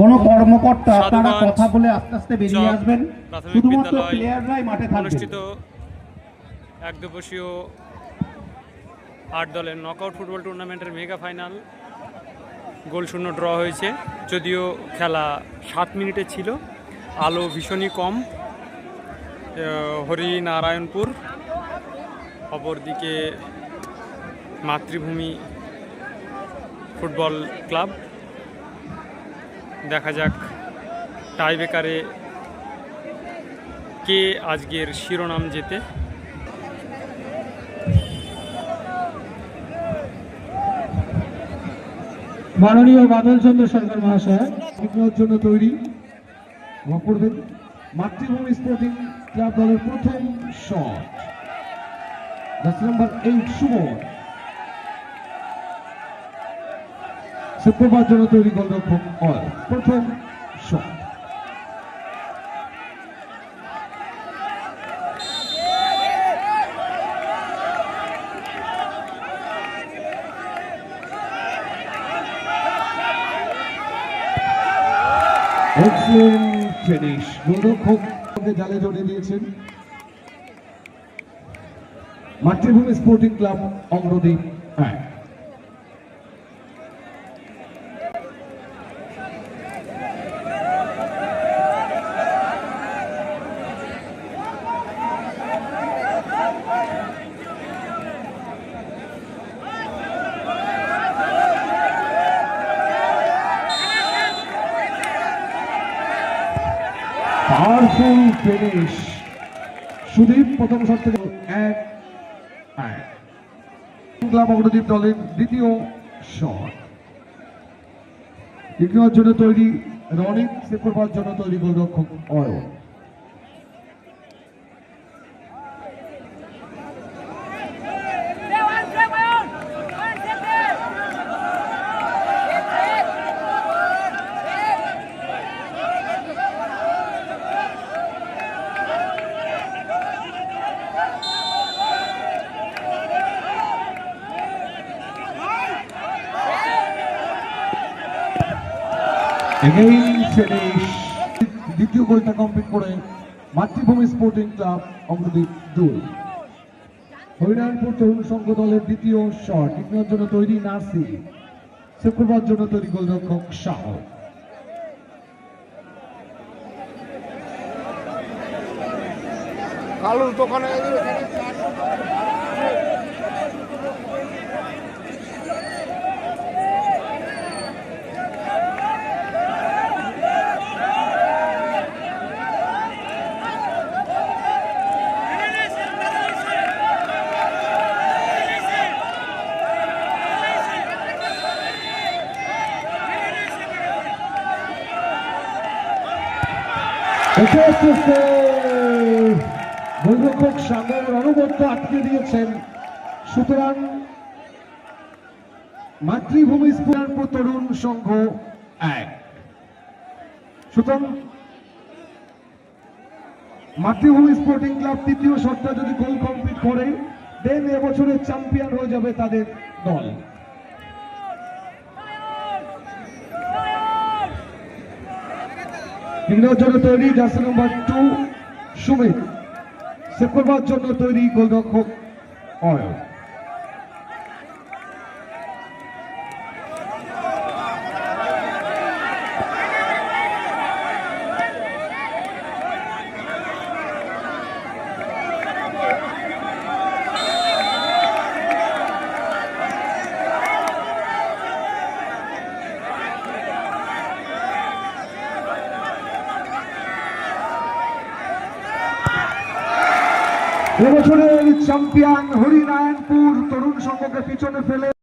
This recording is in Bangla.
কোনো কর্মকর্তা আপনারা কথা বলে আস্তে আস্তে বেরিয়ে আসবেন। শুধুমাত্র প্লেয়াররাই মাঠে থাকবেন। অনুষ্ঠিত এক দিবসীয় আট দলের নকআউট ফুটবল টুর্নামেন্টের মেগা ফাইনাল গোল শূন্য ড্র হয়েছে। যদিও খেলা সাত মিনিটে ছিল। আলো ভীষণই কম। হরিনারায়ণপুর। অপরদিকে মাতৃভূমি ফুটবল ক্লাব। দেখা যাক টাই বেকারে কে আজকের শিরোনাম জেতে। মাননীয় বাদল চন্দ্র সরকার মহাশয় জন্য তৈরি করবেন মাতৃভূমি স্পোর্টিং ক্লাব দলের প্রথম shot jersey number eight Suman শুক্রবার জন্য তৈরি অল প্রথম শট জালে জড়িয়ে দিয়েছেন। মাতৃভূমি স্পোর্টিং ক্লাব অঙ্গদ্বীপ এক পাওয়ারফুল ফিনিশ সুদীপ প্রথম শট থেকে এক ক্লাব অগ্রদীপ দলের দ্বিতীয় শট দ্বিতীয় জন্য তৈরি, রনিক সেপ্রপার জন্য তৈরি গোলরক্ষক অয়ন। দ্বিতীয় গোলটা কমপ্লিট করে মাতৃভূমি স্পোর্টিং ক্লাব অঙ্গদীপ দুই। হরিনারায়ণপুর তরুণ সংঘ দলের দ্বিতীয় শট ইগনোর জন্য তৈরি নাসি শুক্রবার জন্য তৈরি গোলরক্ষক শাহ। কালুর দোকানে গোলরক্ষক সাগর অনবদ্য আটকে দিয়েছেন। সুতরাং মাতৃভূমি স্পুরানপুর তরুণ সংঘ এক। সুতরাং মাতৃভূমি স্পোর্টিং ক্লাব তৃতীয় শটটা যদি গোল কমপ্লিট করে, দেন এবছরের চ্যাম্পিয়ন হয়ে যাবে তাদের দল। ইংরেজ জন্য তৈরি jersey number two Sumit. September জন্য তৈরি গোলরক্ষক অয়ন। এবছরের চ্যাম্পিয়ন হরিনারায়ণপুর তরুণ সংঘকে পিছনে ফেলে